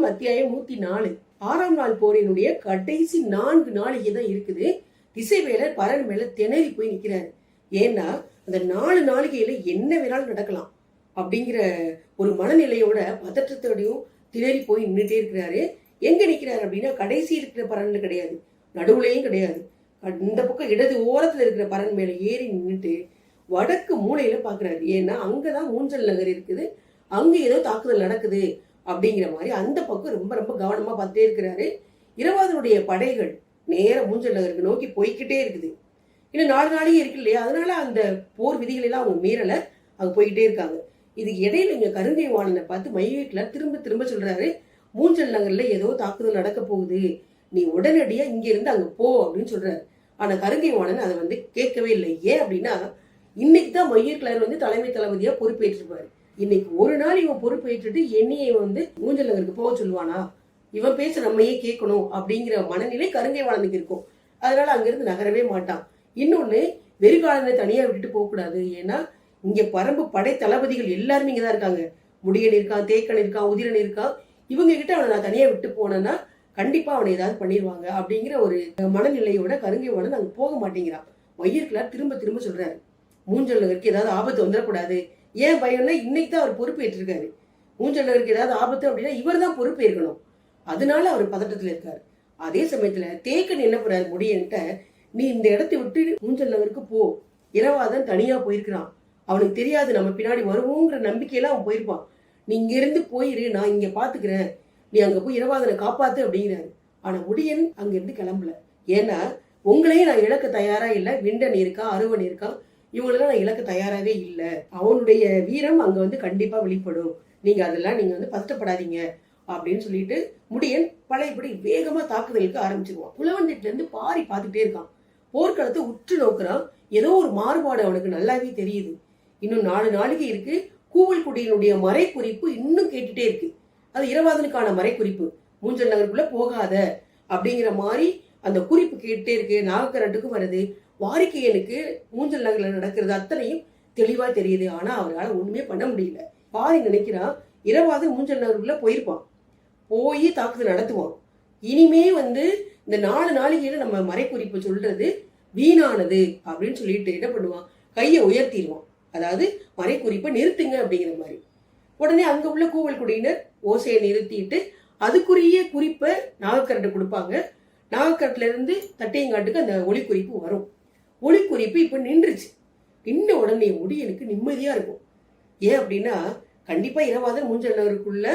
புத்தகம் அத்தியாயம் நூத்தி நாலு. ஆறாம் நாள் போரினுடைய கடைசி நான்கு நாளைக்கு தான் இருக்குது. திசைவேலர் பரன் மேல திணறி போய் நிக்கிறாரு. ஏன்னா அந்த நாலு நாளிகையில என்ன வேணாலும் நடக்கலாம் அப்படிங்கிற ஒரு மனநிலையோட பதற்றத்தோடையும் திணறி போய் நின்றுட்டே இருக்கிறாரு. எங்க நிக்கிறாரு அப்படின்னா கடைசி இருக்கிற பரன்ல கிடையாது. நடுவுலையும் கிடையாது. இந்த பக்கம் இடது ஓரத்துல இருக்கிற பரன் மேல ஏறி நின்றுட்டு வடக்கு மூலையில பாக்குறாரு. ஏன்னா அங்கதான் ஊஞ்சல் நகர் இருக்குது. அங்க ஏதோ தாக்குதல் நடக்குது. அப்படிங்கிற மாதிரி அந்த பக்கம் ரொம்ப ரொம்ப கவனமாக பார்த்துட்டே இருக்கிறாரு. இரவாதனுடைய படைகள் நேர மூஞ்சல் நகருக்கு நோக்கி போய்கிட்டே இருக்குது. இன்னும் நாலு நாளையும் இருக்கு இல்லையா? அதனால அந்த போர் விதிகள் எல்லாம் அவங்க மீறலை அங்க போய்கிட்டே இருக்காங்க. இதுக்கு இடையில இங்கே கருங்கை வாணனை பார்த்து மையேட்ல திரும்ப திரும்ப சொல்கிறாரு மூஞ்சல் நகரில் ஏதோ தாக்குதல் நடக்க போகுது. நீ உடனடியாக இங்கேருந்து அங்கே போ அப்படின்னு சொல்கிறாரு ஆனால் கருங்கை வாணன் அதை வந்து கேட்கவே இல்லை. ஏன் அப்படின்னா இன்னைக்கு தான் மையர் கிளர் வந்து தலைமை தளபதியாக பொறுப்பேற்றிருப்பாரு. இன்னைக்கு ஒரு நாள் இவன் பொறுப்பேற்றுட்டு என்னையை வந்து மூஞ்சல் நகருக்கு போக சொல்லுவானா? இவன் பேச நம்மையே கேட்கணும் அப்படிங்கிற மனநிலை கருங்கை வாணனுக்கு இருக்கும். அதனால அங்கிருந்து நகரவே மாட்டான். இன்னொன்னு வெறிகாலனை தனியா விட்டுட்டு போகக்கூடாது. ஏன்னா இங்க பரம்பு படை தளபதிகள் எல்லாருமே இங்கதான் இருக்காங்க. முடியன் இருக்கான் தேக்கன் இருக்கான் உதிரன் இருக்கான். இவங்க கிட்ட அவனை நான் தனியா விட்டு போனேன்னா கண்டிப்பா அவனை ஏதாவது பண்ணிடுவாங்க அப்படிங்கிற ஒரு மனநிலையோட கருங்கை வாணன் அங்க போக மாட்டேங்கிறான். மையர்கிளார் திரும்ப திரும்ப சொல்றாரு. மூஞ்சல் நகருக்கு ஏதாவது ஆபத்து வந்துடக்கூடாது. ஏன் பயம்னா இன்னைக்கு தான் அவர் பொறுப்பேற்றிருக்காரு. மூஞ்சல் நகருக்கு ஏதாவது ஆபத்து அப்படின்னா இவர் தான் பொறுப்பேற்கணும். அதனால அவர் பதட்டத்தில் இருக்கார். அதே சமயத்துல தேக்கன் என்ன பண்ணார் முடியன்ட்ட நீ இந்த இடத்தை விட்டு மூஞ்சல் நகருக்கு போ. இரவாதன் தனியா போயிருக்கிறான். அவனுக்கு தெரியாது நம்ம பின்னாடி வருவோங்கிற நம்பிக்கையில அவன் போயிருப்பான். நீ இங்க இருந்து போயிரு நான் இங்க பாத்துக்கிறேன். நீ அங்க போய் இரவாதனை காப்பாத்து அப்படிங்கிறாரு. ஆனா முடியன் அங்க இருந்து கிளம்பல. ஏன்னா உங்களையும் நான் இழக்க தயாரா இல்லை. விண்டன் இருக்கான் அருவன் இருக்கான் இவங்களெல்லாம் நான் இலக்கு தயாராகவே இல்லை. அவனுடைய வீரம் அங்கே வந்து கண்டிப்பாக வெளிப்படும். நீங்கள் அதெல்லாம் நீங்கள் வந்து கஷ்டப்படாதீங்க அப்படின்னு சொல்லிட்டு முடியன் பழையபடி வேகமாக தாக்குதலுக்கு ஆரம்பிச்சிருவான். புலவன்கிட்ட பாரி பார்த்துட்டே இருக்கான். போர்க்களத்தை உற்று நோக்குறான். ஏதோ ஒரு மாறுபாடு அவனுக்கு நல்லாவே தெரியுது. இன்னும் நாலு நாளைக்கு இருக்கு. கூவல்குடியினுடைய மறை குறிப்பு இன்னும் கேட்டுட்டே இருக்கு. அது இரவாதனுக்கான மறை குறிப்பு மூஞ்சல் நகருக்குள்ள போகாத அப்படிங்கிற மாதிரி அந்த குறிப்பு கேட்டே இருக்கு நாகக்கரட்டுக்கும் வருது. வாரிக்கையனுக்கு மூஞ்சல் நகரில் நடக்கிறது அத்தனையும் தெளிவா தெரியுது. ஆனா அவரால் ஒண்ணுமே பண்ண முடியல. பாரி நினைக்கிறான் இரவாது மூஞ்சல் நகருக்குள்ள போயிருப்பான். போய் தாக்குதல் நடத்துவான். இனிமே வந்து இந்த நாலு நாளிகையில நம்ம மறைக்குறிப்பு சொல்றது வீணானது அப்படின்னு சொல்லிட்டு என்ன பண்ணுவான்? கையை உயர்த்திடுவான். அதாவது மறைக்குறிப்பை நிறுத்துங்க அப்படிங்கிற மாதிரி. உடனே அங்க உள்ள கூவல் குடியினர் ஓசையை நிறுத்திட்டு அதுக்குரிய குறிப்பை நாகக்கரட்டை கொடுப்பாங்க. நாகக்கரத்துலேருந்து தட்டையங்காட்டுக்கு அந்த ஒளிக்குறிப்பு வரும். ஒளிக்குறிப்பு இப்போ நின்றுச்சு. நின்ன உடனே முடி எனக்கு நிம்மதியாக இருக்கும். ஏன் அப்படின்னா கண்டிப்பாக இரவாதன் மூஞ்சல் நகருக்குள்ள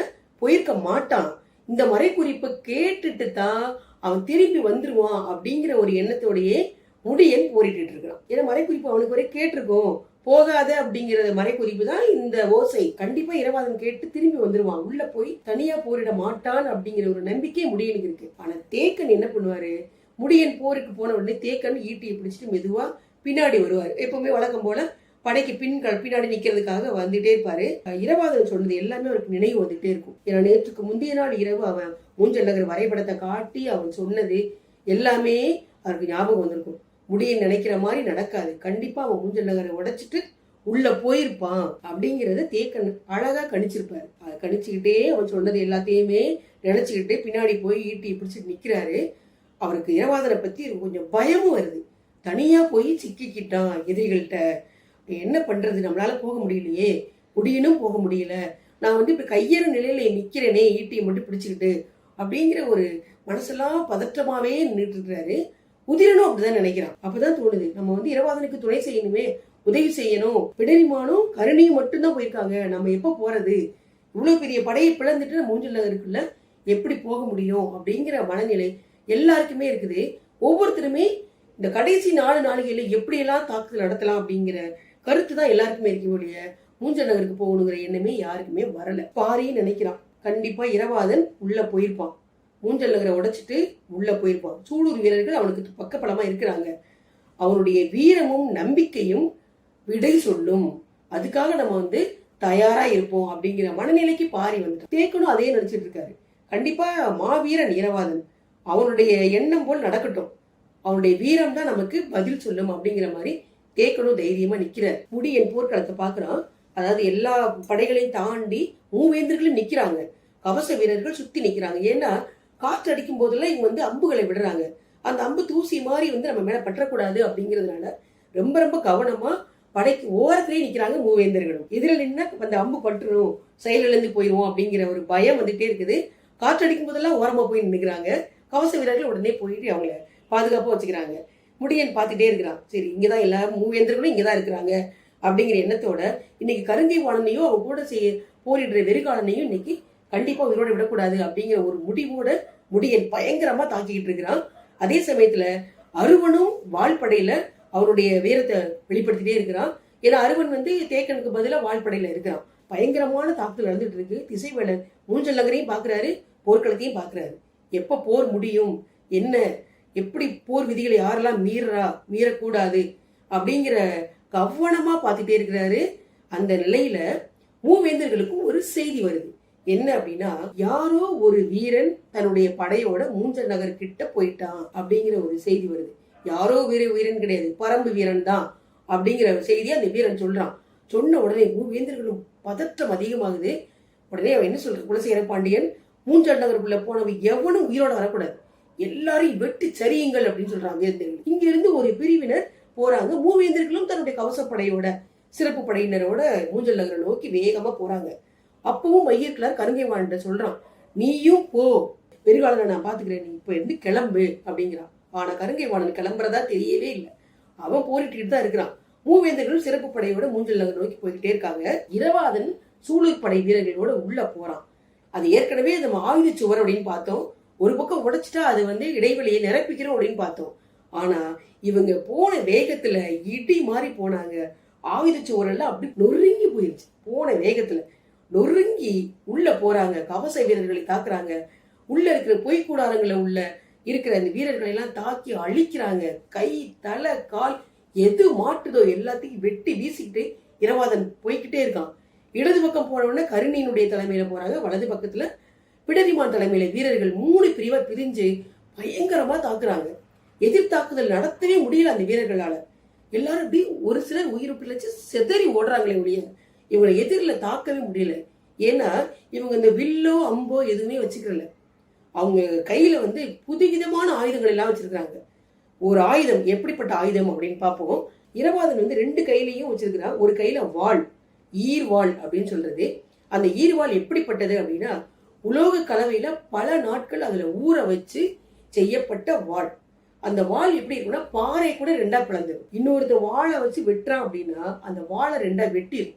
போயிருக்க மாட்டான். இந்த மறைக்குறிப்பை கேட்டுட்டு தான் அவன் திரும்பி வந்துருவான் அப்படிங்கிற ஒரு எண்ணத்தோடையே முடியன் போரிட்டு இருக்கிறான் ஏன்னா மறைக்குறிப்பு அவனுக்கு வரை கேட்டிருக்கோம். போகாத அப்படிங்கிறது மறைக்குறிப்பு தான் இந்த ஓசை. கண்டிப்பா இரவாதன் கேட்டு திரும்பி வந்துருவான். உள்ள போய் தனியா போரிட மாட்டான் அப்படிங்கிற ஒரு நம்பிக்கை முடியனுக்கு இருக்கு. ஆனா தேக்கன் என்ன பண்ணுவாரு? முடியன் போருக்கு போன உடனே தேக்கன் ஈட்டியை பிடிச்சிட்டு மெதுவா பின்னாடி வருவார். எப்பவுமே வழக்கம் போல படைக்கு பின் பின்னாடி நிக்கிறதுக்காக வந்துட்டே இருப்பாரு. இரவாதன் சொன்னது எல்லாமே அவருக்கு நினைவு வந்துட்டே இருக்கும். ஏன்னா நேற்றுக்கு முந்தைய நாள் இரவு அவன் மூஞ்சல் நகர் வரைபடத்தை காட்டி அவன் சொன்னது எல்லாமே அவருக்கு ஞாபகம் வந்திருக்கும். முடியும் நினைக்கிற மாதிரி நடக்காது. கண்டிப்பா அவன் ஊஞ்சல் நகரை உடைச்சிட்டு உள்ள போயிருப்பான் அப்படிங்கிறத தேக்கன் அழகா கணிச்சிருப்பாரு. அதை கணிச்சுக்கிட்டே அவன் சொன்னது எல்லாத்தையுமே நினைச்சுக்கிட்டே பின்னாடி போய் ஈட்டி பிடிச்சிட்டு நிக்கிறாரு. அவருக்கு இரவாதனை பத்தி கொஞ்சம் பயமும் வருது. தனியா போய் சிக்கிக்கிட்டான் எதிரிகள்கிட்ட. என்ன பண்றது? நம்மளால போக முடியலையே. முடியணும் போக முடியல. நான் வந்து இப்ப கையேற நிலையில நிக்கிறேனே ஈட்டியை மட்டும் பிடிச்சுக்கிட்டு அப்படிங்கிற ஒரு மனசெல்லாம் பதற்றமாவே நின்றுட்டு இருக்கிறாரு. உதிரனும் அப்படிதான் நினைக்கிறான் அப்பதான் தோணுது. நம்ம வந்து இரவாதனுக்கு துணை செய்யணுமே உதவி செய்யணும். பிடரிமானும் கருணையும் மட்டும்தான் போயிருக்காங்க. நம்ம எப்ப போறது? இவ்வளவு பெரிய படையை பிளந்துட்டு நம்ம மூஞ்சல் எப்படி போக முடியும்? அப்படிங்கிற மனநிலை எல்லாருக்குமே இருக்குது. ஒவ்வொருத்தருமே இந்த கடைசி நாலு நாளிகையில எப்படியெல்லாம் தாக்குதல் நடத்தலாம் அப்படிங்கிற கருத்து தான் எல்லாருக்குமே இருக்க மூஞ்சல் நகருக்கு போகணுங்கிற எண்ணமே யாருக்குமே வரல. பாரின்னு நினைக்கிறான். கண்டிப்பா இரவாதன் உள்ள போயிருப்பான். மூஞ்சல் நகரை உடைச்சிட்டு உள்ளே போயிருப்பான். சூலூர் வீரர்கள் அவனுக்கு பக்கப்பலமாக இருக்கிறாங்க. அவனுடைய வீரமும் நம்பிக்கையும் விடை சொல்லும். அதுக்காக நம்ம வந்து தயாராக இருப்போம் அப்படிங்கிற மனநிலைக்கு பாரி வந்துட்டு தேக்கனும் அதே நினச்சிட்டு இருக்காரு. கண்டிப்பாக மாவீரன் இரவாதன் அவனுடைய எண்ணம் போல் நடக்கட்டும். அவனுடைய வீரம் தான் நமக்கு பதில் சொல்லும் அப்படிங்கிற மாதிரி தேக்கனும் தைரியமாக நிக்கிறார். முடியன் போர்க்களத்தை பார்க்குறான். அதாவது எல்லா படைகளையும் தாண்டி மூவேந்தர்களும் நிற்கிறாங்க கவச வீரர்கள் சுற்றி நிற்கிறாங்க ஏன்னா காற்று அடிக்கும் போதெல்லாம் இவங்க வந்து அம்புகளை விடுறாங்க. அந்த அம்பு தூசி மாதிரி வந்து நம்ம மேலே பற்றக்கூடாது அப்படிங்கிறதுனால ரொம்ப ரொம்ப கவனமாக படைக்கு ஓரத்துலேயே நிற்கிறாங்க மூவேந்தர்களும். எதிரில் நின்னா அந்த அம்பு பட்டுரும் செயலிழந்து போயிடுவோம் அப்படிங்கிற ஒரு பயம் வந்துட்டே இருக்குது. காற்று அடிக்கும் போதெல்லாம் ஓரமாக போய் நின்றுக்கிறாங்க கவச வீரர்கள் உடனே போயிட்டு அவங்கள பாதுகாப்பாக வச்சுக்கிறாங்க. முடியன் பார்த்துட்டே இருக்கிறான். சரி இங்கே தான் எல்லா மூவேந்தர்களும் இங்கதான் இருக்கிறாங்க அப்படிங்கிற எண்ணத்தோட இன்னைக்கு கருங்கை வாணனையும் அவங்க கூட செய்ய போரிடுற வெறிகாலனையும் இன்னைக்கு கண்டிப்பா உயிரோட விடக்கூடாது அப்படிங்கிற ஒரு முடிவோட முடியன் பயங்கரமா தாக்கிக்கிட்டு இருக்கிறான். அதே சமயத்துல அருவனும் வால்படையில அவருடைய வீரத்தை வெளிப்படுத்திட்டே இருக்கிறான். ஏன்னா அருவன் வந்து தேக்கனுக்கு பதிலாக வால்படையில இருக்கிறான். பயங்கரமான தாக்குதல் நடந்துட்டு இருக்கு. திசைவேலன் மூஞ்சல் நகரையும் பாக்குறாரு போர்க்களத்தையும் பாக்குறாரு. எப்ப போர் முடியும்? என்ன? எப்படி போர் விதிகளை யாரெல்லாம் மீறா மீறக்கூடாது? அப்படிங்கிற கவனமா பார்த்துட்டே இருக்கிறாரு. அந்த நிலையில மூவேந்தர்களுக்கும் ஒரு செய்தி வருது. என்ன அப்படின்னா யாரோ ஒரு வீரன் தன்னுடைய படையோட மூஞ்சல் நகர் கிட்ட போயிட்டான் அப்படிங்கிற ஒரு செய்தி வருது. யாரோ வீர வீரன் கிடையாது பரம்பு வீரன் தான் அப்படிங்கிற செய்தி அந்த வீரன் சொல்றான். சொன்ன உடனே மூவேந்தர்களும் பதற்றம் அதிகமாகுது. உடனே அவன் என்ன சொல்ற குலசேகர பாண்டியன் மூஞ்சல் நகருக்குள்ள போனவன் எவனும் உயிரோட வரக்கூடாது. எல்லாரையும் வெட்டி சரியுங்கள் அப்படின்னு சொல்றான் வேந்தர்கள் இங்க இருந்து ஒரு பிரிவினர் போறாங்க. மூவேந்தர்களும் தன்னுடைய கவசப்படையோட சிறப்பு படையினரோட மூஞ்சல் நகரை நோக்கி வேகமா போறாங்க. அப்பவும் மையக்கிளார் கருங்கை வாழ்ந்த சொல்றான். நீயும் போ. பெருகாலனை நான் பாத்துக்கிறேன். நீ இப்போ இருந்து கிளம்பு அப்படிங்கிறான். ஆனா கருங்கை வாணன் கிளம்புறதா தெரியவே இல்லை. அவன் போரிட்டுக்கிட்டு தான் இருக்கிறான். மூவேந்தர்களும் சிறப்பு படையோட மூஞ்சல் நகர் நோக்கி போய்கிட்டே இருக்காங்க. இரவாதன் சூலூர் படை வீரர்களோட உள்ள போறான். அது ஏற்கனவே நம்ம ஆயுத சுவர் அப்படின்னு பார்த்தோம். ஒரு பக்கம் உடைச்சிட்டா அது வந்து இடைவெளியை நிரப்பிக்கிறோம் அப்படின்னு பார்த்தோம். ஆனா இவங்க போன வேகத்துல இடி மாதிரி போனாங்க. ஆயுத சுவரெல்லாம் அப்படி நொறுங்கி போயிருச்சு. போன வேகத்துல. நொறுங்கி உள்ள போறாங்க. கவச வீரர்களை தாக்குறாங்க. உள்ள இருக்கிற பொய் கூடாரங்கள்ல உள்ள இருக்கிற அந்த வீரர்களை எல்லாம் தாக்கி அழிக்கிறாங்க. கை தலை கால் எது மாட்டுதோ எல்லாத்தையும் வெட்டி வீசிக்கிட்டு இரவாதன் போய்கிட்டே இருக்கான். இடது பக்கம் போனவுடனே கருணியினுடைய தலைமையில போறாங்க. வலது பக்கத்துல பிடரிமான் தலைமையில வீரர்கள் மூணு பிரிவா பிரிஞ்சு பயங்கரமா தாக்குறாங்க. எதிர் தாக்குதல் நடத்தவே முடியல அந்த வீரர்களால. எல்லாரும் அப்படி ஒரு சிலர் உயிர் பிழைச்சு செதறி ஓடுறாங்களே ஒழிய இவங்களை எதிரில் தாக்கவே முடியல. ஏன்னா இவங்க இந்த வில்லோ அம்போ எதுவுமே வச்சுக்கல. அவங்க கையில வந்து புதுவிதமான ஆயுதங்கள் எல்லாம் வச்சிருக்காங்க ஒரு ஆயுதம் எப்படிப்பட்ட ஆயுதம் அப்படின்னு பார்ப்போம். இரவாதன் வந்து ரெண்டு கையிலையும் வச்சிருக்கிறான் ஒரு கையில வாள் ஈர்வாள் அப்படின்னு சொல்றது. அந்த ஈர்வாள் எப்படிப்பட்டது அப்படின்னா உலோக கலவையில பல நாட்கள் அதுல ஊற வச்சு செய்யப்பட்ட வாள். அந்த வாள் எப்படி இருக்குன்னா பாறை கூட ரெண்டா பிளந்துடும் இன்னொருத்த வாழை வச்சு வெட்டுறான் அப்படின்னா அந்த வாழை ரெண்டா வெட்டிடும்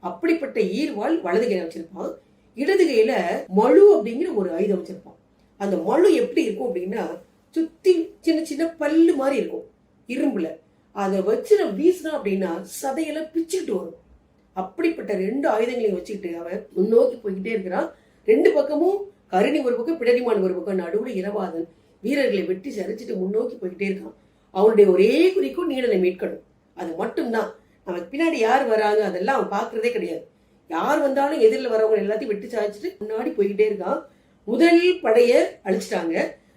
அப்படிப்பட்ட ஈர்வாள் வலது கையில் வச்சிருப்பான் இடது கையில மழு அப்படிங்கிற ஒரு ஆயுதம் வச்சிருப்பான் அந்த மழு எப்படி இருக்கும் அப்படின்னா சுத்தி சின்ன சின்ன பல்லு மாதிரி இருக்கும் இரும்புல. அதை வச்சு வீசுனா வீசினா அப்படின்னா சதையெல்லாம் பிச்சுக்கிட்டு வரும். அப்படிப்பட்ட ரெண்டு ஆயுதங்களையும் வச்சுக்கிட்டு அவன் முன்னோக்கி போய்கிட்டே இருக்கிறான். ரெண்டு பக்கமும் கருணி ஒரு பக்கம் பிடரிமான் ஒரு பக்கம் நடுவில் இரவாதன் வீரர்களை வெட்டி சரிச்சிட்டு முன்னோக்கி போய்கிட்டே இருக்கான். அவனுடைய ஒரே குறிக்கும் நீடலை மீட்கணும். அது மட்டும்தான். நமக்கு பின்னாடி யார் வராங்க அதெல்லாம் அவன் பார்க்கறதே கிடையாது. யார் வந்தாலும் எதிரில் வரவங்க எல்லாத்தையும் வெட்டி சாய்ச்சிட்டு முன்னாடி போய்கிட்டே இருக்கான். முதல் படையை அழிச்சிட்டாங்க.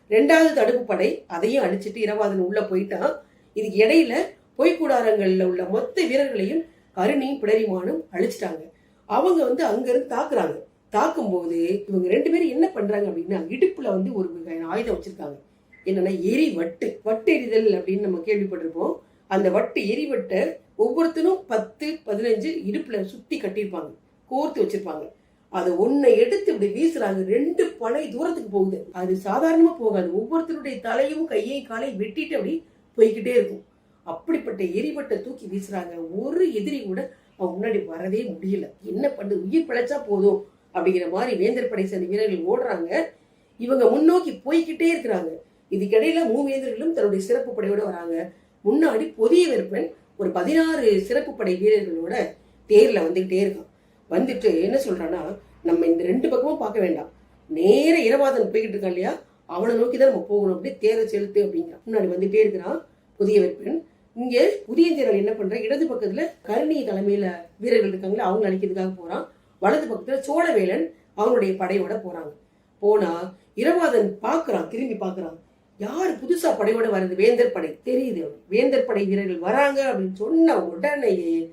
ரெண்டாவது தடுப்பு படை அதையும் அழிச்சிட்டு இரவாதன் உள்ளே போயிட்டான். இதுக்கு இடையில பொய்க்கூடாரங்களில் உள்ள மொத்த வீரர்களையும் கருணையும் பிடரிமானும் அழிச்சிட்டாங்க. அவங்க வந்து அங்கிருந்து தாக்குறாங்க. தாக்கும்போது இவங்க ரெண்டு பேரும் என்ன பண்றாங்க அப்படின்னா இடுப்புல வந்து ஒரு ஆயுதம் வச்சிருக்காங்க. என்னன்னா எரி வட்டு வட்டு எரிதல் அப்படின்னு நம்ம கேள்விப்பட்டிருப்போம். அந்த வட்டு எரிவட்டை ஒவ்வொருத்தரும் பத்து பதினஞ்சு இடுப்புல சுத்தி கட்டியிருப்பாங்க. கோர்த்து வச்சிருப்பாங்க. அதை ஒன்றை எடுத்து இப்படி வீசுறாங்க. ரெண்டு பழைய தூரத்துக்கு போகுது. அது சாதாரணமா போகாது. ஒவ்வொருத்தருடைய தலையும் கையையும் காலையும் வெட்டிட்டு அப்படி போய்கிட்டே இருக்கும். அப்படிப்பட்ட எரிவட்டை தூக்கி வீசுறாங்க. ஒரு எதிரி கூட அவன் முன்னாடி வரவே முடியல. என்ன பண்ணு? உயிர் பிழைச்சா போதும் அப்படிங்கிற மாதிரி வேந்தர் படை சேர்ந்த வீரர்கள் ஓடுறாங்க. இவங்க முன்னோக்கி போய்கிட்டே இருக்கிறாங்க. இதுக்கிடையில மூவேந்தர்களும் தன்னுடைய சிறப்பு படையோட வராங்க. முன்னாடி புதிய விற்பன் ஒரு பதினாறு சிறப்பு படை வீரர்களோட தேர்ல வந்துகிட்டே இருக்கான். வந்துட்டு என்ன சொல்றான்னா நம்ம இந்த ரெண்டு பக்கமும் பார்க்க வேண்டாம். நேர இரவாதன் போய்கிட்டு இருக்கான் இல்லையா? அவனை நோக்கி தான் நம்ம போகணும் அப்படியே தேரை செலுத்து அப்படிங்கிறான். முன்னாடி வந்துட்டே இருக்கிறான் புதிய விற்பன் இங்க புதிய தேரர் என்ன பண்ற? இடது பக்கத்துல கருணி தலைமையில வீரர்கள் இருக்காங்களே அவங்க அழிக்கிறதுக்காக போறான். வலது பக்கத்துல சோழவேலன் அவனுடைய படையோட போறாங்க. போனா இரவாதன் பாக்குறான் திரும்பி பாக்குறான் யார் புதுசா படையோட வருது வேந்தர் படை. தெரியுது. வேந்தர் படை வீரர்கள் வராங்க அப்படின்னு சொன்ன உடனேயே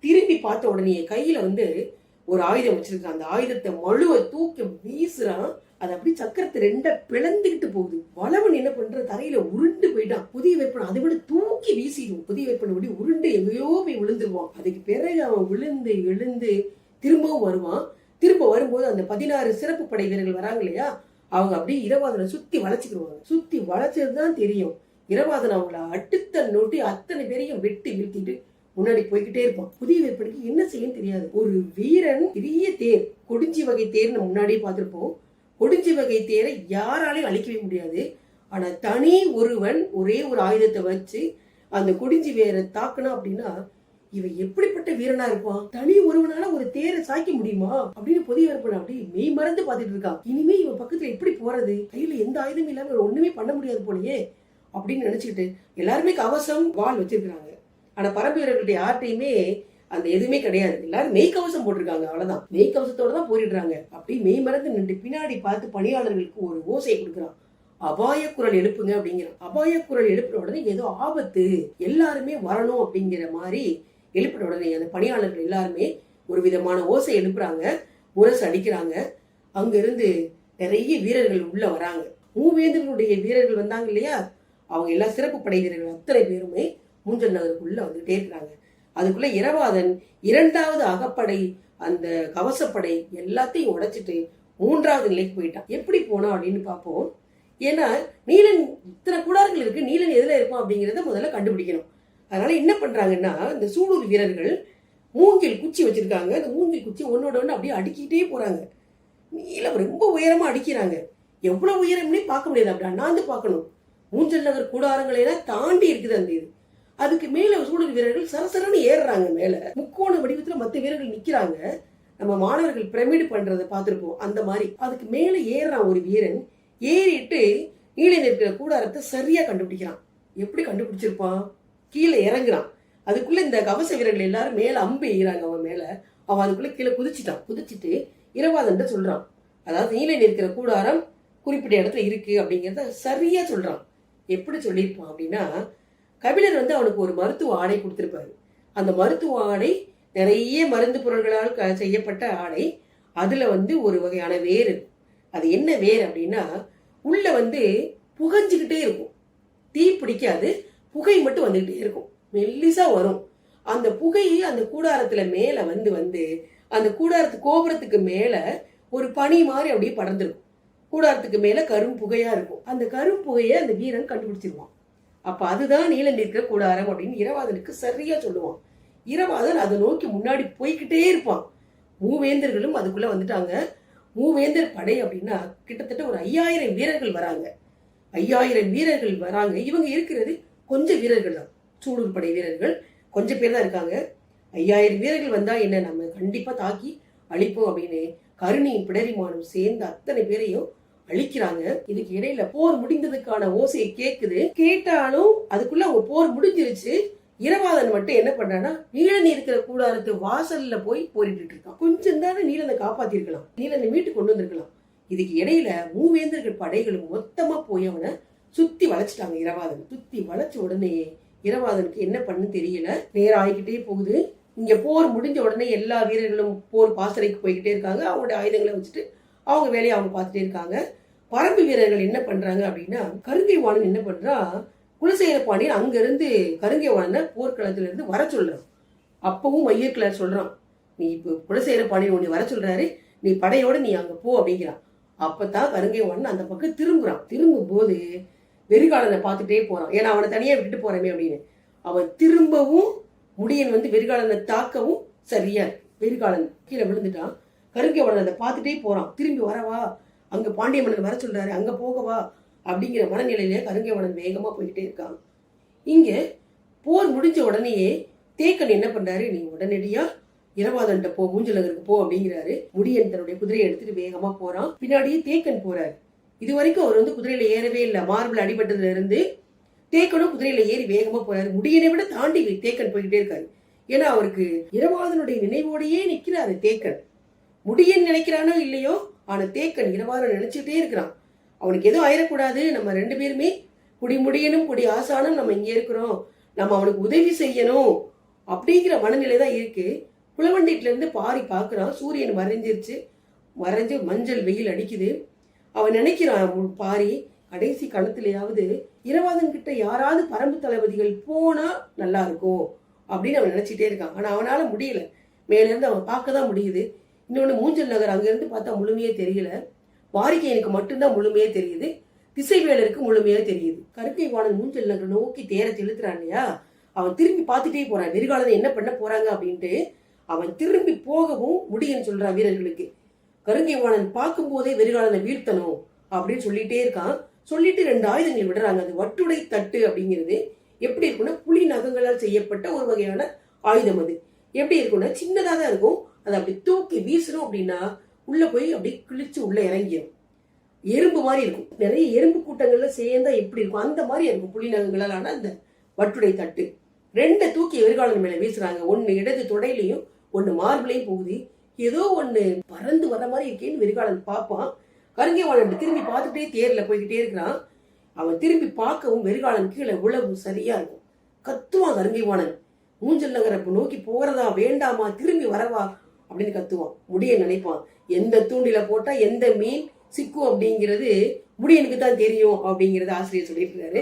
திரும்பி பார்த்த உடனே கையில வந்து ஒரு ஆயுதம் வச்சிருக்கான் அந்த ஆயுதத்தை மழுவ தூக்கி வீசுறான். அது அப்படி சக்கரத்தை ரெண்டா பிளந்துக்கிட்டு போகுது. வளவன் என்ன பண்ற தரையில உருண்டு போயிட்டான். புதிய வேப்பன் அதை விட தூக்கி வீசிடுவோம் புதிய வேப்பன் அப்படி உருண்டு எங்கேயோ போய் விழுந்துருவான். அதுக்கு பிறகு அவன் விழுந்து எழுந்து திரும்பவும் வருவான். திரும்ப வரும்போது அந்த பதினாறு சிறப்பு படை வீரர்கள் வராங்க இல்லையா? அவங்க அப்படியே இரவாதனை சுத்தி வளைச்சிக்கிடுவாங்க சுத்தி வளைச்சது தான் தெரியும். இரவாதனை அவங்கள அடுத்த நோட்டி அத்தனை பேரையும் வெட்டி வீழ்த்திட்டு முன்னாடி போய்கிட்டே இருப்பான். புதிய விற்பனைக்கு என்ன செய்யும் தெரியாது. ஒரு வீரன் பெரிய தேர் கொடிஞ்சி வகை தேர்னு முன்னாடியே பார்த்துருப்போம். கொடிஞ்சி வகை தேரை யாராலையும் அழிக்கவே முடியாது. ஆனா தனி ஒருவன் ஒரே ஒரு ஆயுதத்தை வச்சு அந்த கொடிஞ்சி வேரை தாக்கணும் அப்படின்னா இவன் எப்படிப்பட்ட வீரனா இருப்பான்? தனி ஒருவனால ஒரு தேரை சாய்க்க முடியுமா? அப்படின்னு புதிய ஏற்பட அப்படி மெய் மறந்து பார்த்துட்டு இருக்கான் இனிமே இவன் பக்கத்துல எப்படி போறது? கையில எந்த ஆயுதமும் இல்லாம ஒண்ணுமே பண்ண முடியாது போலயே அப்படின்னு நினைச்சுக்கிட்டு எல்லாருமே கவசம் வாள் வச்சிருக்கிறாங்க. ஆனா பரம்பு வீரர்களுடைய யார்கிட்டயுமே அந்த எதுவுமே கிடையாது. எல்லாரும் மெய் கவசம் போட்டிருக்காங்க அவ்வளவுதான். மெய் கவசத்தோட தான் போரிடுறாங்க. அப்படி மெய் மறந்து நின்று பின்னாடி பார்த்து பணியாளர்களுக்கு ஒரு ஓசையை கொடுக்குறான். அபாய குரல் எழுப்புங்க அப்படிங்கிறான். அபாய குரல் எழுப்பின உடனே ஏதோ ஆபத்து. எல்லாருமே வரணும் அப்படிங்கிற மாதிரி எழுப்பின உடனே அந்த பணியாளர்கள் எல்லாருமே ஒரு விதமான ஓசை எழுப்புறாங்க முரசு அடிக்கிறாங்க. அங்கிருந்து நிறைய வீரர்கள் உள்ள வராங்க. மூவேந்தர்களுடைய வீரர்கள் வந்தாங்க இல்லையா? அவங்க எல்லா சிறப்பு படை வீரர்கள் அத்தனை பேருமே மூஞ்சல் நகருக்குள்ள வந்துட்டே இருக்கிறாங்க. அதுக்குள்ள இரவாதன் இரண்டாவது அகப்படை அந்த கவசப்படை எல்லாத்தையும் உடைச்சிட்டு மூன்றாவது நிலைக்கு போயிட்டான். எப்படி போனோம் அப்படின்னு பார்ப்போம். ஏன்னா நீலன் இத்தனை கூடாரங்கள் இருக்கு நீலன் எதுல இருப்பான் அப்படிங்கிறத முதல்ல கண்டுபிடிக்கணும். அதனால என்ன பண்றாங்கன்னா இந்த சூலூர் வீரர்கள் மூங்கில் குச்சி வச்சிருக்காங்க. அந்த மூங்கில் குச்சி ஒன்னோட ஒன்று அப்படியே அடுக்கிட்டே போறாங்க. நீலம் ரொம்ப உயரமா அடிக்கிறாங்க. எவ்வளவு உயரம்னே பார்க்க முடியாது. அப்படி அண்ணாந்து பார்க்கணும். மூஞ்சல் நகர் கூடாரங்களை எல்லாம் தாண்டி இருக்குது அந்த இது. அதுக்கு மேல சூழல் வீரர்கள் சரசரன்னு ஏறுறாங்க மேல. முக்கோண வடிவத்துல மத்த வீரர்கள் நிக்கிறாங்க. நம்ம மாணவர்கள் பிரமிடு பண்றதை பார்த்துருப்போம். அந்த மாதிரி. அதுக்கு மேல ஏறுறான் ஒரு வீரன். ஏறிட்டு கீழே நிற்கிற கூடாரத்தை சரியா கண்டுபிடிக்கிறான். எப்படி கண்டுபிடிச்சிருப்பான்? கீழே இறங்குறான். அதுக்குள்ள இந்த கவச வீரர்கள் எல்லாரும் மேல அம்பு எய்கிறாங்க அவன் மேல. அவன் அதுக்குள்ள கீழே குதிச்சிட்டான். குதிச்சிட்டு இரவாதன்ட்ட சொல்றான். அதாவது நீல நிற்கிற கூடாரம் குறிப்பிட்ட இடத்துல இருக்கு அப்படிங்கிறத சரியா சொல்றான். எப்படி சொல்லியிருப்பான் அப்படின்னா கபிலர் வந்து அவனுக்கு ஒரு மருத்துவ ஆடை கொடுத்துருப்பாரு. அந்த மருத்துவ ஆடை நிறைய மருந்து பொருள்களால் க- செய்யப்பட்ட ஆடை அதுல வந்து ஒரு வகையான வேர் அது என்ன வேர் அப்படின்னா உள்ள வந்து புகஞ்சுக்கிட்டே இருக்கும். தீ பிடிக்காது. புகை மட்டும் வந்துகிட்டே இருக்கும். மெல்லிசா வரும். அந்த புகை அந்த கூடாரத்துல மேல வந்து வந்து அந்த கூடாரத்து கோபுரத்துக்கு மேல ஒரு பனி மாதிரி அப்படியே படர்ந்துருக்கும். கூடாரத்துக்கு மேல கரும் புகையா இருக்கும். அந்த கரும் புகையை அந்த வீரன் கண்டுபிடிச்சிருவான். அப்ப அதுதான் நீல நிற்கிற கூடாரம் அப்படின்னு இரவாதனுக்கு சரியா சொல்லுவான். இரவாதன் அதை நோக்கி முன்னாடி போய்கிட்டே இருப்பான். மூவேந்தர்களும் அதுக்குள்ள வந்துட்டாங்க. மூவேந்தர் படை அப்படின்னா கிட்டத்தட்ட ஒரு ஐயாயிரம் வீரர்கள் வராங்க. ஐயாயிரம் வீரர்கள் வராங்க. இவங்க இருக்கிறது கொஞ்சம் வீரர்கள் தான். சூலூர் படை வீரர்கள் கொஞ்சம் பேர் தான் இருக்காங்க. ஐயாயிரம் வீரர்கள் வந்தா என்ன நம்ம கண்டிப்பா தாக்கி அழிப்போம் அப்படின்னு கருணையும் பிடரிமானும் சேர்ந்து அத்தனை பேரையும் அழிக்கிறாங்க. இதுக்கு இடையில போர் முடிந்ததுக்கான ஓசையை கேக்குது. கேட்டாலும் அதுக்குள்ள அவங்க போர் முடிஞ்சிருச்சு. இரவாதன் மட்டும் என்ன பண்றான்னா நீலன் இருக்கிற கூடாரத்து வாசல்ல போய் போரிட்டு இருக்கான். கொஞ்சம் தானே நீலனை காப்பாத்திருக்கலாம். நீலனை மீட்டு கொண்டு வந்திருக்கலாம். இதுக்கு இடையில மூவேந்தர்கள் படைகளும் மொத்தமா போய் அவனை சுத்தி வளைச்சிட்டாங்க இரவாதன். சுத்தி வளைச்ச உடனே இரவாதனுக்கு என்ன பண்ணு தெரியல. நேரம் ஆகிக்கிட்டே போகுது. இங்க போர் முடிஞ்ச உடனே எல்லா வீரர்களும் போர் பாசறைக்கு போய்கிட்டே இருக்காங்க. அவங்களுடைய ஆயுதங்களை வச்சுட்டு அவங்க வேலையை அவங்க பார்த்துட்டே இருக்காங்க. பரம்பு வீரர்கள் என்ன பண்றாங்க அப்படின்னா கருங்கை வாணன் என்ன பண்றா குலசேகர பாண்டியன் அங்கிருந்து கருங்கை வாணனை போர்க்களத்துல இருந்து வர சொல்றான். அப்பவும் மையக்கிழர் சொல்றான் நீ இப்போ குலசேகர பாண்டியன் உன்னை வர சொல்றாரு. நீ படையோட நீ அங்க போ அப்படிங்கிறான். அப்பதான் கருங்கை வாணன் அந்த பக்கம் திரும்புறான். திரும்பும் போது வெறிகாலனை பார்த்துட்டே போறான். ஏன்னா அவனை தனியா விட்டுட்டு போறமே அப்படின்னு. அவன் திரும்பவும் முடியன் வந்து வெறிகாலனை தாக்கவும் சரியா வெறுகாலன் கீழே விழுந்துட்டான். கருங்கை அதை பார்த்துட்டே போறான். திரும்பி வரவா அங்க பாண்டிய மன்னன் வர சொல்றாரு. அங்க போகவா அப்படிங்கிற மனநிலையிலே கருங்கைவனன் வேகமா போயிட்டே இருக்கான். இங்க போர் முடிஞ்ச உடனேயே தேக்கன் என்ன பண்றாரு? நீ உடனடியா இரவாதன்ட்ட போ மூஞ்சலகருக்கு போ அப்படிங்கிறாரு. முடியன் தன்னுடைய குதிரையை எடுத்துட்டு வேகமா போறான். பின்னாடியே தேக்கன் போறாரு. இது வரைக்கும் அவர் வந்து குதிரையில ஏறவே இல்லை. மார்பிள் அடிபட்டதுல இருந்து தேக்கனும் குதிரையில ஏறி வேகமா போறாரு. முடியனை விட தாண்டி தேக்கன் போய்கிட்டே இருக்காரு. ஏன்னா அவருக்கு இரவாதனுடைய நினைவோடையே நிக்கிறாரு தேக்கன். முடியன் நினைக்கிறானோ இல்லையோ ஆனா தேக்கன் இரவாதன் நினைச்சுட்டே இருக்கிறான். அவனுக்கு எதுவும் ஆயிடக்கூடாது நம்ம ரெண்டு பேருமே குடி முடியனும் குடி ஆசானும் நம்ம இங்கே இருக்கிறோம். நம்ம அவனுக்கு உதவி செய்யணும் அப்படிங்கிற மனநிலை தான் இருக்கு. குளவண்டிட்டுல இருந்து பாரி பார்க்குறான். சூரியன் மறைஞ்சிருச்சு மறைஞ்சு மஞ்சள் வெயில் அடிக்குது. அவன் நினைக்கிறான் பாரி கடைசி காலத்திலேயாவது இரவாதன் கிட்ட யாராவது பரம்பு தளபதிகள் போனா நல்லா இருக்கும் அப்படின்னு அவன் நினைச்சிட்டே இருக்கான். ஆனா அவனால முடியல. மேலேருந்து அவன் பார்க்க தான் முடியுது. இன்னொன்னு மூஞ்சல் நகர் அங்கேருந்து பார்த்தா முழுமையே தெரியல. வாரிக்கையனுக்கு மட்டும்தான் முழுமையே தெரியுது. திசைவேலருக்கு முழுமையாக தெரியுது. கருக்கை வாணன் மூஞ்சல் நகர் நோக்கி தேர செலுத்துறான் இல்லையா? அவன் திரும்பி பார்த்துட்டே போறான். நெடுகாலத்தை என்ன பண்ண போறாங்க அப்படின்ட்டு அவன் திரும்பி போகவும் முடியும்னு சொல்றான் வீரர்களுக்கு. கருங்கைவாணன் பார்க்கும்போதே வெறிகாலனை வீழ்த்தணும் அப்படின்னு சொல்லிட்டே இருக்கான். சொல்லிட்டு ரெண்டு ஆயுதங்கள் விடுறாங்க. அது வட்டுடை தட்டு அப்படிங்கிறது. எப்படி இருக்கும்னா புலி நகங்களால் செய்யப்பட்ட ஒரு வகையான ஆயுதம் அது. எப்படி இருக்கும்னா சின்னதாக தான் இருக்கும். அதை அப்படி தூக்கி வீசணும் அப்படின்னா உள்ள போய் அப்படி கிழிச்சு உள்ள இறங்கிடும் எறும்பு மாதிரி இருக்கும். நிறைய எறும்பு கூட்டங்கள்ல சேர்ந்தா எப்படி இருக்கும்? அந்த மாதிரி இருக்கும் புலி நகங்களால். ஆன அந்த வட்டுடை தட்டு. ரெண்டை தூக்கி எதிர்காலம் மேல வீசுறாங்க. ஒன்னு இடது தொடையிலையும் ஒன்னு மார்பிளையும் போகுது. ஏதோ ஒன்று பறந்து வர மாதிரி இருக்கேன்னு வெறிகாலன் பார்ப்பான். கருங்கை வாழன் திரும்பி பார்த்துட்டே தேர்ல போய்கிட்டே இருக்கிறான். அவன் திரும்பி பார்க்கவும் வெறிகாலன் கீழே உழவும் சரியா இருக்கும். கத்துவான் கருங்கை வாணன் மூஞ்சல் நகரப்பு நோக்கி போறதா வேண்டாமா? திரும்பி வரவா? அப்படின்னு கத்துவான். முடிய நினைப்பான். எந்த தூண்டில போட்டா எந்த மீன் சிக்கும் அப்படிங்கிறது முடியனுக்கு தான் தெரியும் அப்படிங்கறது ஆசிரியர் சொல்லியிருக்காரு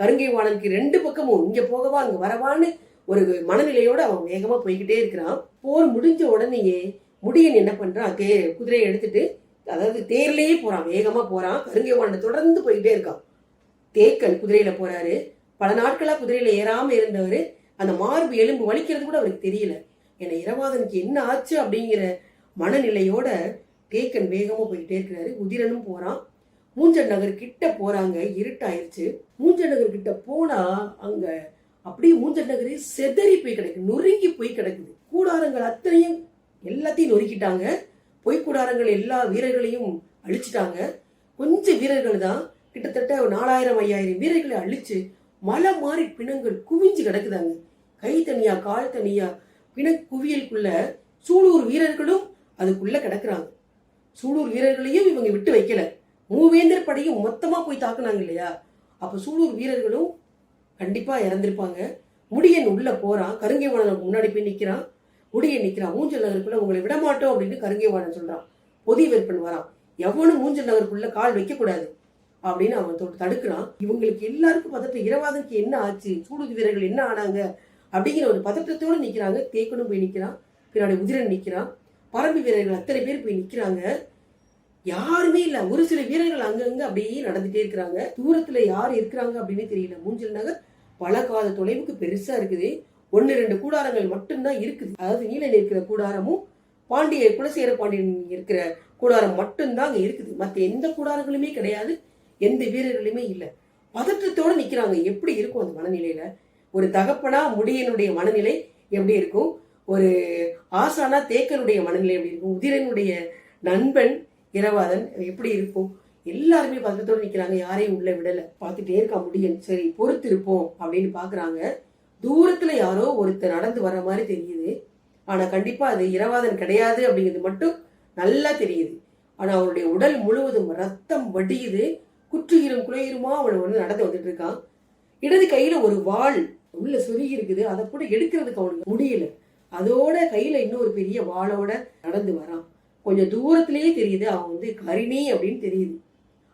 கருங்கை வாணனுக்கு ரெண்டு பக்கமும் இங்க போகவா அங்க வரவான்னு ஒரு மனநிலையோட அவன் வேகமா போய்கிட்டே இருக்கிறான். போர் முடிஞ்ச உடனேயே முடியன் என்ன பண்ணுறான் தே குதிரையை எடுத்துட்டு அதாவது தேர்லேயே போகிறான் வேகமாக போகிறான் கருங்கை தொடர்ந்து போய்கிட்டே இருக்கான். தேக்கன் குதிரையில் போகிறாரு பல நாட்களாக குதிரையில் ஏறாமல் இருந்தவர். அந்த மார்பு எலும்பு வலிக்கிறது கூட அவருக்கு தெரியல. ஏன்னா இரவாதனுக்கு என்ன ஆச்சு அப்படிங்கிற மனநிலையோட தேக்கன் வேகமாக போய்கிட்டே இருக்கிறாரு. உதிரனும் போகிறான் மூஞ்சன் நகர் கிட்ட போறாங்க. இருட்டாயிருச்சு. மூஞ்சன் நகர் கிட்ட போனா அங்க அப்படியே மூஞ்சன் நகரே செதறி போய் கிடக்கு. நொறுங்கி போய் கிடக்குது. கூடாரங்கள் அத்தனையும் எல்லாத்தையும் நொறுக்கிட்டாங்க. பொய் கூடாரங்கள் எல்லா வீரர்களையும் அழிச்சிட்டாங்க. கொஞ்சம் வீரர்கள் தான் கிட்டத்தட்ட நாலாயிரம் ஐயாயிரம் வீரர்களை அழிச்சு மலை மாறி பிணங்கள் குவிஞ்சு கிடக்குதாங்க. கை தனியா கால் தனியா பிண குவியலுக்குள்ள சூலூர் வீரர்களும் அதுக்குள்ள கிடக்குறாங்க. சூலூர் வீரர்களையும் இவங்க விட்டு வைக்கல. மூவேந்தர் படையும் மொத்தமா போய் தாக்குனாங்க இல்லையா? அப்ப சூலூர் வீரர்களும் கண்டிப்பா இறந்திருப்பாங்க. முடியன் உள்ள போறான். கருங்கை முன்னாடி போய் நிக்கிறான். முடியன் நிற்கிறான் மூஞ்சல் நகருக்குள்ள உங்களை விட மாட்டோம் அப்படின்னு கருங்கைவாணன் சொல்றான். பொதி வெப்பன் வரான். எவனும் மூஞ்சல் நகருக்குள்ள கால் வைக்க கூடாது அப்படின்னு அவன் தொட்டு தடுக்கிறான். இவங்களுக்கு எல்லாருக்கும் பதட்டம் இரவாதனுக்கு என்ன ஆச்சு? சூடு வீரர்கள் என்ன ஆனாங்க? அப்படிங்கிற ஒரு பதற்றத்தோடு நிற்கிறாங்க தேக்கனும் போய் நிற்கிறான் பின்னாடி உதிரன் நிற்கிறான் பரம்பு வீரர்கள் அத்தனை பேர் போய் நிற்கிறாங்க யாருமே இல்ல. ஒரு சில வீரர்கள் அங்கங்க அப்படியே நடந்துட்டே இருக்கிறாங்க. தூரத்துல யார் இருக்கிறாங்க அப்படின்னு தெரியல. மூஞ்சல் நகர் பல காத தொலைவுக்கு பெருசா இருக்குது. ஒன்னு ரெண்டு கூடாரங்கள் மட்டும்தான் இருக்குது. அதாவது நீலன் இருக்கிற கூடாரமும் பாண்டிய குலசேர பாண்டியன் இருக்கிற கூடாரம் மட்டும்தான் அங்கே இருக்குது. மற்ற எந்த கூடாரங்களுமே கிடையாது எந்த வீரர்களுமே இல்லை. பதற்றத்தோடு நிற்கிறாங்க எப்படி இருக்கும் அந்த மனநிலையில? ஒரு தகப்பனா முடியனுடைய மனநிலை எப்படி இருக்கும்? ஒரு ஆசானா தேக்கனுடைய மனநிலை எப்படி இருக்கும்? உதிரனுடைய நண்பன் இரவாதன் எப்படி இருக்கும்? எல்லாருமே பதற்றத்தோடு நிற்கிறாங்க யாரையும் உள்ள விடலை. பார்த்துட்டே இருக்கா முடியன். சரி பொறுத்து இருப்போம் அப்படின்னு பாக்குறாங்க தூரத்துல யாரோ ஒருத்தர் நடந்து வர மாதிரி தெரியுது. ஆனா கண்டிப்பா அது இரவாதன் கிடையாது அப்படிங்கிறது மட்டும் நல்லா தெரியுது. ஆனா அவனுடைய உடல் முழுவதும் ரத்தம் வடியுது. குற்றுகிரும் குலையிருமா அவன் வந்து நடந்து வந்துட்டு இருக்கான். இடது கையில ஒரு வாள் உள்ள சொருகி இருக்குது. அதை கூட எடுக்கிறதுக்கு அவனுக்கு முடியல. அதோட கையில இன்னொரு பெரிய வாளோட நடந்து வரான். கொஞ்சம் தூரத்திலேயே தெரியுது. அவன் வந்து கரிணி அப்படின்னு தெரியுது.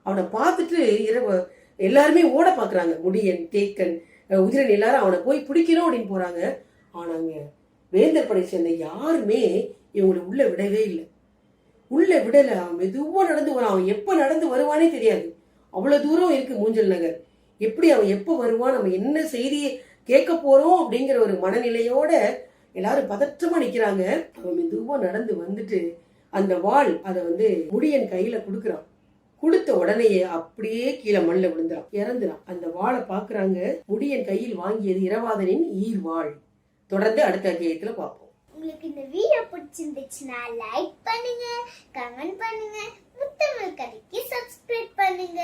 அவனை பார்த்துட்டு இரவு எல்லாருமே ஓட பாக்குறாங்க முடியன் தேக்கன் உதிரன் எல்லாரும் அவனை போய் பிடிக்கணும் அப்படின்னு போறாங்க. ஆனாங்க வேந்தர் படை சேர்ந்த யாருமே இவங்களை உள்ள விடவே இல்லை. உள்ள விடல. அவன் மெதுவா நடந்து வரான் அவன் எப்ப நடந்து வருவானே தெரியாது. அவ்வளவு தூரம் இருக்கு மூஞ்சல் நகர். எப்படி அவன் எப்ப வருவான்? நம்ம என்ன செய்தியை கேட்க போறோம் அப்படிங்கிற ஒரு மனநிலையோட எல்லாரும் பதற்றமா நிக்கிறாங்க. அவன் மெதுவா நடந்து வந்துட்டு அந்த வாள் அதை வந்து முடியன் கையில கொடுக்குறான். கொடுத்த உடனேயே அப்படியே கீழே மண்ணில் விழுந்துறான். இறந்துறான். அந்த வாழை பார்க்குறாங்க. முடியன் கையில் வாங்கியது இரவாதனின் ஈர் வாழ் தொடர்ந்து அடுத்த அத்தியாயத்தில் பார்ப்போம். உங்களுக்கு இந்த வீடியோ பிடிச்சிருந்துச்சுன்னா லைக் பண்ணுங்க கமெண்ட் பண்ணுங்க முத்தமிழ் கதைக்கு சப்ஸ்கிரைப் பண்ணுங்க.